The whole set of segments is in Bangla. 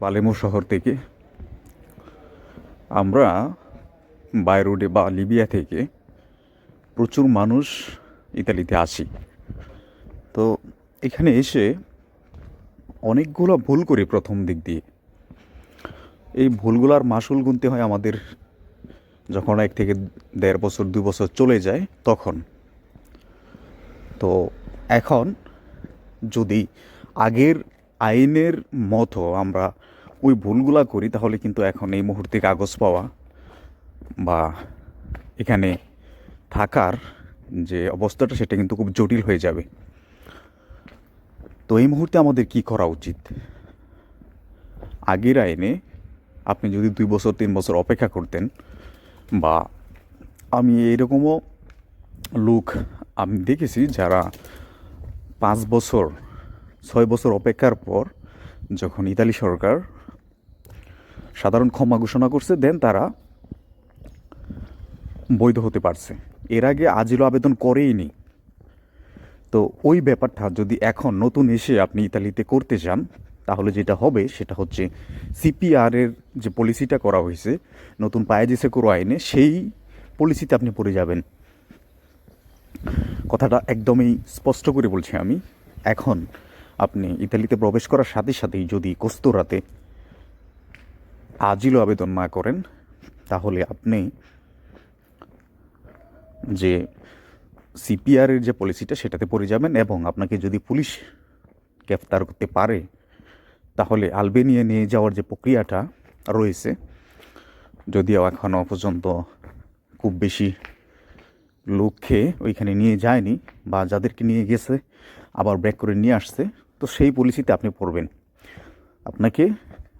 পালেমো শহর থেকে আমরা বাইরোডে বা লিবিয়া থেকে প্রচুর মানুষ ইতালিতে আসি। তো এখানে এসে অনেকগুলো ভুল করি প্রথম দিক দিয়ে। এই ভুলগুলার মাসুল গুনতে হয় আমাদের যখন এক থেকে দেড় বছর দু বছর চলে যায় তখন। তো এখন যদি আগের আইনের মতো আমরা ওই ভুলগুলা করি, তাহলে কিন্তু এখন এই মুহূর্তে কাগজ পাওয়া বা এখানে থাকার যে অবস্থাটা, সেটা কিন্তু খুব জটিল হয়ে যাবে। তো এই মুহূর্তে আমাদের কি করা উচিত? আগের আইনে আপনি যদি দুই বছর, তিন বছর অপেক্ষা করতেন বা আমি এরকমও লোক আমি দেখেছি যারা পাঁচ বছর, ছয় বছর অপেক্ষার পর যখন ইতালি সরকার সাধারণ ক্ষমা ঘোষণা করছে দেন তারা বৈধ হতে পারছে। এর আগে আজিলো আবেদন করেইনি। তো ওই ব্যাপারটা যদি এখন নতুন এসে আপনি ইতালিতে করতে চান তাহলে যেটা হবে, সেটা হচ্ছে সিপিআরের যে পলিসিটা করা হয়েছে, নতুন পায়াজিসে করো আইনে, সেই পলিসিতে আপনি পড়ে যাবেন। কথাটা একদমই স্পষ্ট করে বলছি আমি। এখন আপনি ইতালিতে প্রবেশ করার সাথে সাথেই যদি কোস্তোরাতে আজিলো আবেদন না করেন, তাহলে আপনি যে সিপিআরের যে পলিসিটা সেটাতে পড়ে যাবেন এবং আপনাকে যদি পুলিশ গ্রেফতার করতে পারে, তাহলে আলবেনিয়া নিয়ে যাওয়ার যে প্রক্রিয়াটা রয়েছে, যদিও এখনও পর্যন্ত খুব বেশি লোককে ওইখানে নিয়ে যায়নি বা যাদেরকে নিয়ে গেছে, আবার ব্রেক করে নিয়ে আসছে, তো সেই পলিসিতে আপনি পড়বেন। আপনাকে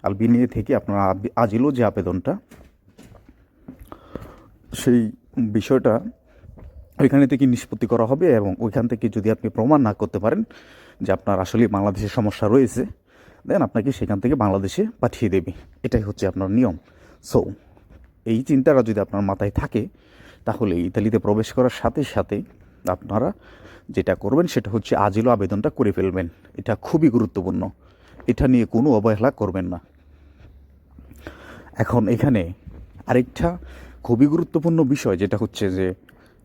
আলবেনিয়া থেকে আপনার আব- আজিলো যে আবেদনটা, সেই বিষয়টা ওইখানে থেকে নিষ্পত্তি করা হবে এবং ওইখান থেকে যদি আপনি প্রমাণ না করতে পারেন যে আপনার আসলে বাংলাদেশের সমস্যা রয়েছে, দেন আপনাকে সেখান থেকে বাংলাদেশে পাঠিয়ে দেবে। এটাই হচ্ছে আপনার নিয়ম। সো এই চিন্তাটা যদি আপনার মাথায় থাকে, তাহলে ইতালিতে প্রবেশ করার সাথে সাথে আপনারা যেটা করবেন, সেটা হচ্ছে আজিলো আবেদনটা করে ফেলবেন। এটা খুবই গুরুত্বপূর্ণ। এটা নিয়ে কোনো অবহেলা করবেন না। এখন এখানে আরেকটা খুবই গুরুত্বপূর্ণ বিষয়, যেটা হচ্ছে যে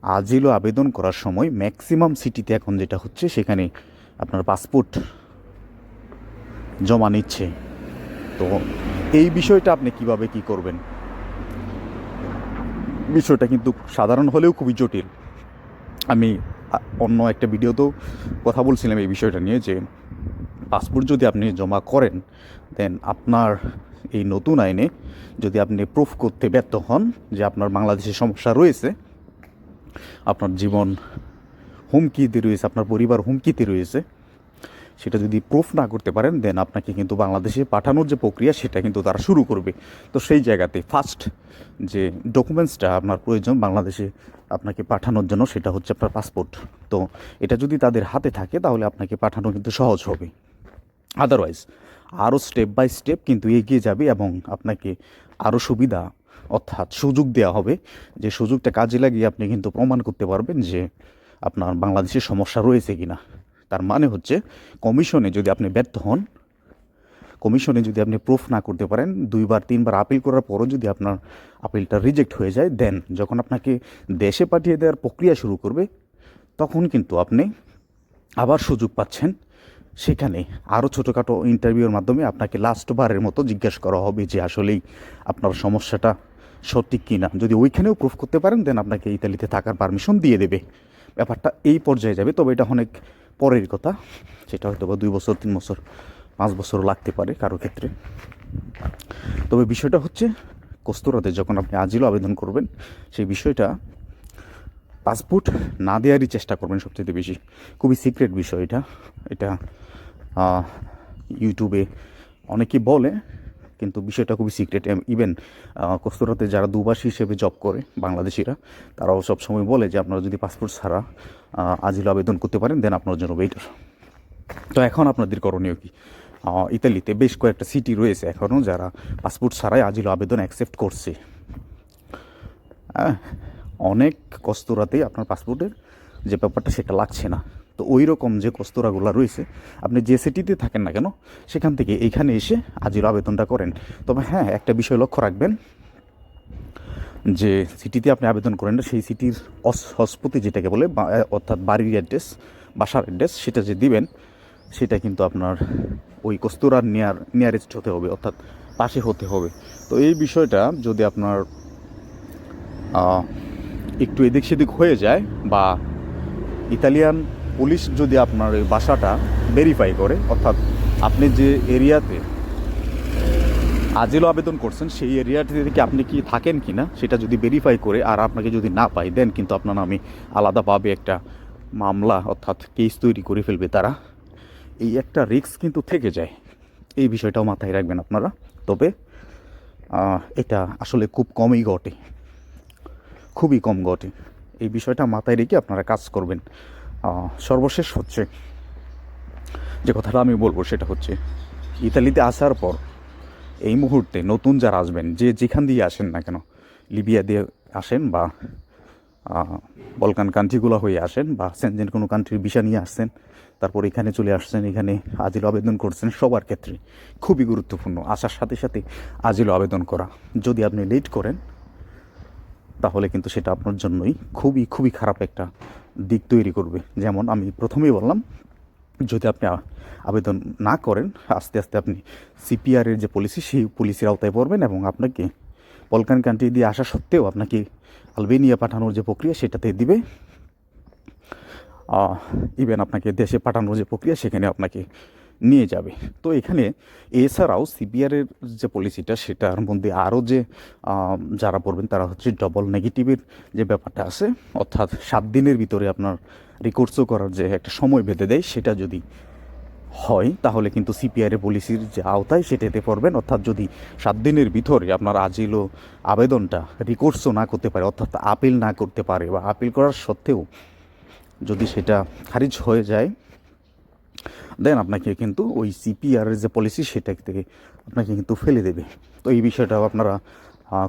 আজিলো আবেদন করার সময় ম্যাক্সিমাম সিটিতে এখন যেটা হচ্ছে সেখানে আপনার পাসপোর্ট জমা নিচ্ছে। তো এই বিষয়টা আপনি কীভাবে কি করবেন? বিষয়টা কিন্তু সাধারণ হলেও খুবই জটিল। আমি অন্য একটা ভিডিওতেও কথা বলছিলাম এই বিষয়টা নিয়ে যে পাসপোর্ট যদি আপনি জমা করেন দেন আপনার এই নতুন আইনে যদি আপনি প্রুফ করতে ব্যর্থ হন যে আপনার বাংলাদেশে সমস্যা রয়েছে, আপনার জীবন হুমকিতে রয়েছে, আপনার পরিবার হুমকিতে রয়েছে, সেটা যদি প্রুফ না করতে পারেন দেন আপনাকে কিন্তু বাংলাদেশে পাঠানোর যে প্রক্রিয়া, সেটা কিন্তু তারা শুরু করবে। তো সেই জায়গাতে ফার্স্ট যে ডকুমেন্টসটা আপনার প্রয়োজন বাংলাদেশে আপনাকে পাঠানোর জন্য, সেটা হচ্ছে আপনার পাসপোর্ট তো এটা যদি তাদের হাতে থাকে, তাহলে আপনাকে পাঠানো কিন্তু সহজ হবে। আদারওয়াইজ আরও স্টেপ বাই স্টেপ কিন্তু এগিয়ে যাবে এবং আপনাকে আরও সুবিধা অর্থাৎ সুযোগ দেওয়া হবে। যে সুযোগটা কাজে লাগিয়ে আপনি কিন্তু প্রমাণ করতে পারবেন যে আপনার বাংলাদেশের সমস্যা রয়েছে কিনা। তার মানে হচ্ছে কমিশনে যদি আপনি ব্যর্থ হন কমিশনে যদি আপনি প্রুফ না করতে পারেন, দুইবার, তিনবার আপিল করার পরও যদি আপনার আপিলটা রিজেক্ট হয়ে যায় দেন যখন আপনাকে দেশে পাঠিয়ে দেওয়ার প্রক্রিয়া শুরু করবে, তখন কিন্তু আপনি আবার সুযোগ পাচ্ছেন। সেখানে আরও ছোটোখাটো ইন্টারভিউর মাধ্যমে আপনাকে লাস্ট বারের মতো জিজ্ঞাসা করা হবে যে আসলেই আপনার সমস্যাটা সঠিক কি না যদি ওইখানেও প্রুফ করতে পারেন দেন আপনাকে ইতালিতে থাকার পারমিশন দিয়ে দেবে। ব্যাপারটা এই পর্যায়ে যাবে, তবে এটা অনেক পরের কথা। সেটা হয়তো বা দুই বছর, তিন বছর, পাঁচ বছর লাগতে পারে কারও ক্ষেত্রে। তবে বিষয়টা হচ্ছে, কস্তুরাতে যখন আপনি আজিলো আবেদন করবেন, সেই বিষয়টা পাসপোর্ট না দেওয়ারই চেষ্টা করবেন সবচেয়ে বেশি। খুবই সিক্রেট বিষয় এটা। এটা ইউটিউবে অনেকেই বলে কিন্তু বিষয়টা খুবই সিক্রেট। ইভেন কস্তুরাতে যারা দুবাসী হিসেবে জব করে বাংলাদেশিরা তারাও সবসময় বলে যে আপনারা যদি পাসপোর্ট ছাড়া আজিলো আবেদন করতে পারেন দেন আপনার জন্য বেটার তো এখন আপনাদের করণীয় কি? ইতালিতে বেশ কয়েকটা সিটি রয়েছে এখনও যারা পাসপোর্ট ছাড়াই আজিলো আবেদন অ্যাকসেপ্ট করছে। হ্যাঁ, অনেক কস্তরাতেই আপনার পাসপোর্টের যে ব্যাপারটা সেটা লাগছে না। তো ওই রকম যে কস্তরাগুলো রয়েছে, আপনি যে সিটিতে থাকেন না কেন, সেখান থেকে এইখানে এসে আজির আবেদনটা করেন। তবে হ্যাঁ একটা বিষয় লক্ষ্য রাখবেন যে সিটিতে আপনি আবেদন করেন সেই সিটির হসপতি যেটাকে বলে অর্থাৎ বাড়ির অ্যাড্রেস, বাসার অ্যাড্রেস, সেটা যে দিবেন, সেটা কিন্তু আপনার ওই কস্তুরার নিয়ার, নিয়ারেস্ট হতে হবে, অর্থাৎ পাশে হতে হবে। তো এই বিষয়টা যদি আপনার একটু এদিক সেদিক হয়ে যায় বা ইতালিয়ান পুলিশ যদি আপনার ওই বাসাটা ভেরিফাই করে, অর্থাৎ আপনি যে এরিয়াতে আজিলও আবেদন করছেন, সেই এরিয়াতে থেকে আপনি কি থাকেন কি না সেটা যদি ভেরিফাই করে আর আপনাকে যদি না পাই দেন কিন্তু আপনার নামে আলাদাভাবে একটা মামলা, অর্থাৎ কেস তৈরি করে ফেলবে তারা। এই একটা রিস্ক কিন্তু থেকে যায়। এই বিষয়টাও মাথায় রাখবেন আপনারা। তবে এটা আসলে খুব কমই ঘটে। খুবই কম ঘটে। এই বিষয়টা মাথায় রেখে আপনারা কাজ করবেন। সর্বশেষ হচ্ছে যে কথাটা আমি বলব সেটা হচ্ছে, ইতালিতে আসার পর এই মুহূর্তে নতুন যারা আসবেন, যে যেখান দিয়ে আসেন না কেন, লিবিয়া দিয়ে আসেন বা বলকান কান্ট্রিগুলো হয়ে আসেন বা সেনজেন কোনো কান্ট্রির ভিসা নিয়ে আসছেন, তারপর এখানে চলে আসছেন, এখানে আজিল আবেদন করছেন, সবার ক্ষেত্রে খুবই গুরুত্বপূর্ণ। আসার সাথে সাথে আজিল আবেদন করা। যদি আপনি লেট করেন তাহলে কিন্তু সেটা আপনার জন্যই খুবই খুবই খারাপ একটা দিক তৈরি করবে। যেমন আমি প্রথমেই বললাম, যদি আপনি আবেদন না করেন, আস্তে আস্তে আপনি সিপিআরের যে পলিসি সেই পলিসির আওতায় পড়বেন এবং আপনাকে বলকান কান্ট্রি দিয়ে আসা সত্ত্বেও আপনাকে আলবেনিয়া পাঠানোর যে প্রক্রিয়া, সেটাতে দিবে। ইভেন আপনাকে দেশে পাঠানোর যে প্রক্রিয়া, সেখানে আপনাকে নিয়ে যাবে। তো এখানে এছাড়াও সিবিআরের যে পলিসিটা, সেটার মধ্যে আরও যে যারা পড়বেন, তারা হচ্ছে ডবল নেগেটিভের যে ব্যাপারটা আছে, অর্থাৎ সাত দিনের ভিতরে আপনার রিকোর্সও করার যে একটা সময় বেঁধে দেয়, সেটা যদি হয়, তাহলে কিন্তু সিপিআরের পলিসির যে আওতায় সেটাতে পড়বেন। অর্থাৎ যদি সাত দিনের ভিতরে আপনার আজিল ও আবেদনটা রিকোর্সও না করতে পারে, অর্থাৎ আপিল না করতে পারে বা আপিল করার সত্ত্বেও যদি সেটা খারিজ হয়ে যায় দেন আপনাকে কিন্তু ওই সিপিআর যে পলিসি সেটা থেকে আপনাকে কিন্তু ফেলে দেবে। তো এই বিষয়টাও আপনারা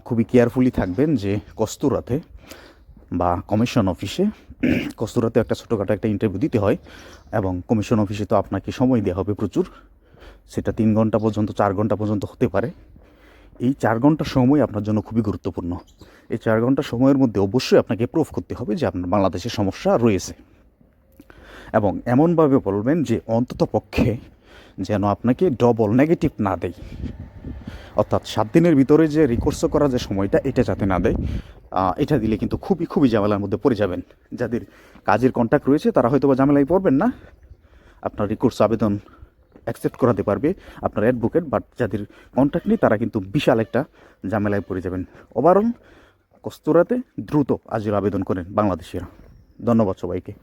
খুবই কেয়ারফুলি থাকবেন যে কস্তুরাতে বা কমিশন অফিসে কস্তুরাতে একটা ছোটোখাটো একটা ইন্টারভিউ দিতে হয় এবং কমিশন অফিসে তো আপনাকে সময় দেওয়া হবে প্রচুর। সেটা তিন ঘণ্টা পর্যন্ত, চার ঘণ্টা পর্যন্ত হতে পারে। এই চার ঘণ্টা সময় আপনার জন্য খুবই গুরুত্বপূর্ণ। এই চার ঘণ্টা সময়ের মধ্যে অবশ্যই আপনাকে প্রুফ করতে হবে যে আপনার বাংলাদেশের সমস্যা রয়েছে। এবং এমনভাবে বলবেন যে অন্তত পক্ষে যেন আপনাকে ডবল নেগেটিভ না দেয়। অর্থাৎ সাত দিনের ভিতরে যে রিকোর্স করার যে সময়টা, এটা যাতে না দেয় এটা দিলে কিন্তু খুবই খুবই ঝামেলার মধ্যে পড়ে যাবেন। যাদের কাজের কন্ট্যাক্ট রয়েছে, তারা হয়তো বা ঝামেলায় পড়বেন না। আপনার রিকোর্স আবেদন অ্যাকসেপ্ট করাতে পারবে আপনার অ্যাডভোকেট বাট যাদের কন্ট্যাক্ট নেই, তারা কিন্তু বিশাল একটা ঝামেলায় পড়ে যাবেন। ওভারঅল কস্তুরাতে দ্রুত আজির আবেদন করেন বাংলাদেশিরা। ধন্যবাদ সবাইকে।